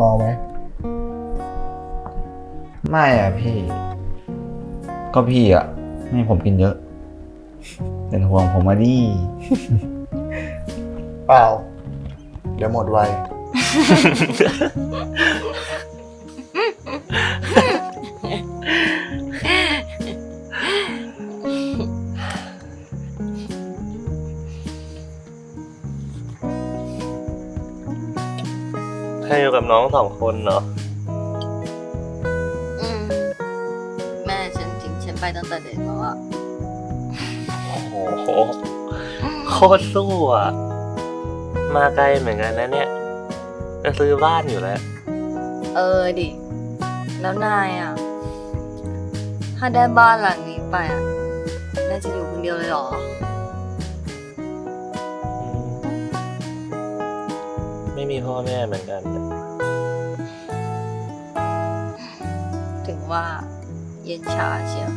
มองไหมไม่อะพี่ ก็พี่อะ ไม่ให้ผมกินเยอะ เป็นห่วงผมมาดิ เปล่า เดี๋ยวหมดไว เธออยู่กับน้องสองคนเนาะอืมแม่ฉันทิ้งฉันไปตั้งแต่เด็กแล้วอะโอ้โห โคตรสู้อะ มาไกลเหมือนกันนะเนี่ย จะซื้อบ้านอยู่แล้ว เออดิ แล้วนายอะถ้าได้บ้านหลังนี้ไปอะนายจะอยู่คนเดียวเลยเหรอ ม่มีพ่อแม่เหมือนกัน ถึงว่าเย็นชาเชียว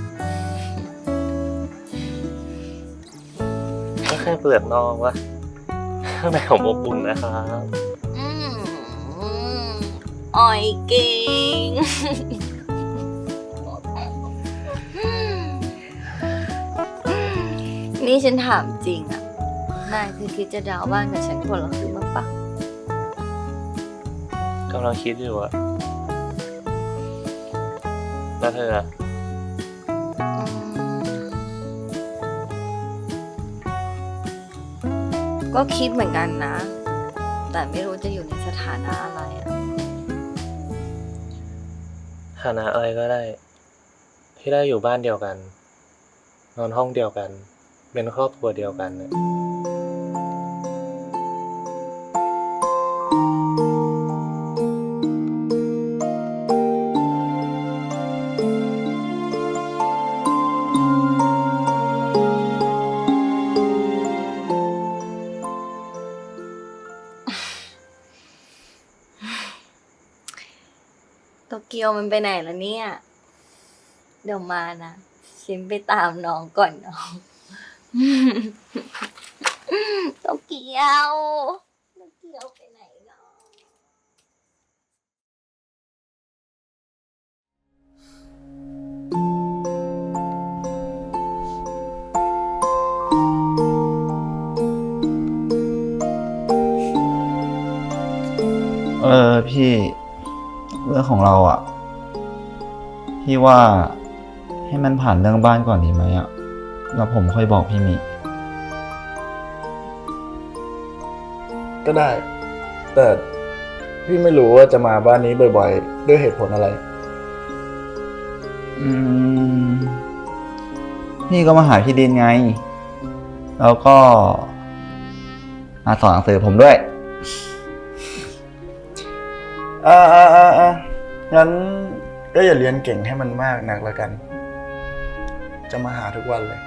ก็แค่เปลือกนอกวะข้างในผมอบอุ่นนะครับอืมอ่อยเก่ง นี่ฉันถามจริงอะนายคือคิดจะดาวน์บ้านกับฉันคนละครึ่งมั้างปะ กำลังคิดอยู่อะแล้วเธออะก็คิดเหมือนกันนะ แต่ไม่รู้จะอยู่ในสถานะอะไรอะฐานะอะไรก็ได้ ที่ได้อยู่บ้านเดียวกัน นอนห้องเดียวกัน เป็นครอบครัวเดียวกันเนี่ย ตเกียวมันไปไหนแล้วเนี่ย เดี๋ยวมานะฉันไปตามน้องก่อนน้องโตเกียวโตเกียวไปไหนเนาะเออพี่ เรื่องของเราอะพี่ว่าให้มันผ่านเรื่องบ้านก่อนดีไหมอะแล้วผมค่อยบอกพี่มิ ก็ได้ แต่พี่ไม่รู้ว่าจะมาบ้านนี้บ่อยๆ ด้วยเหตุผลอะไร อืม พี่ก็มาหาพี่ดินไง แล้วก็มาสอนหนังสือผมด้วย อ่าอ่าอ่าอ่า งั้นก็อย่าเรียนเก่งให้มันมากนักแล้วกัน จะมาหาทุกวันเลย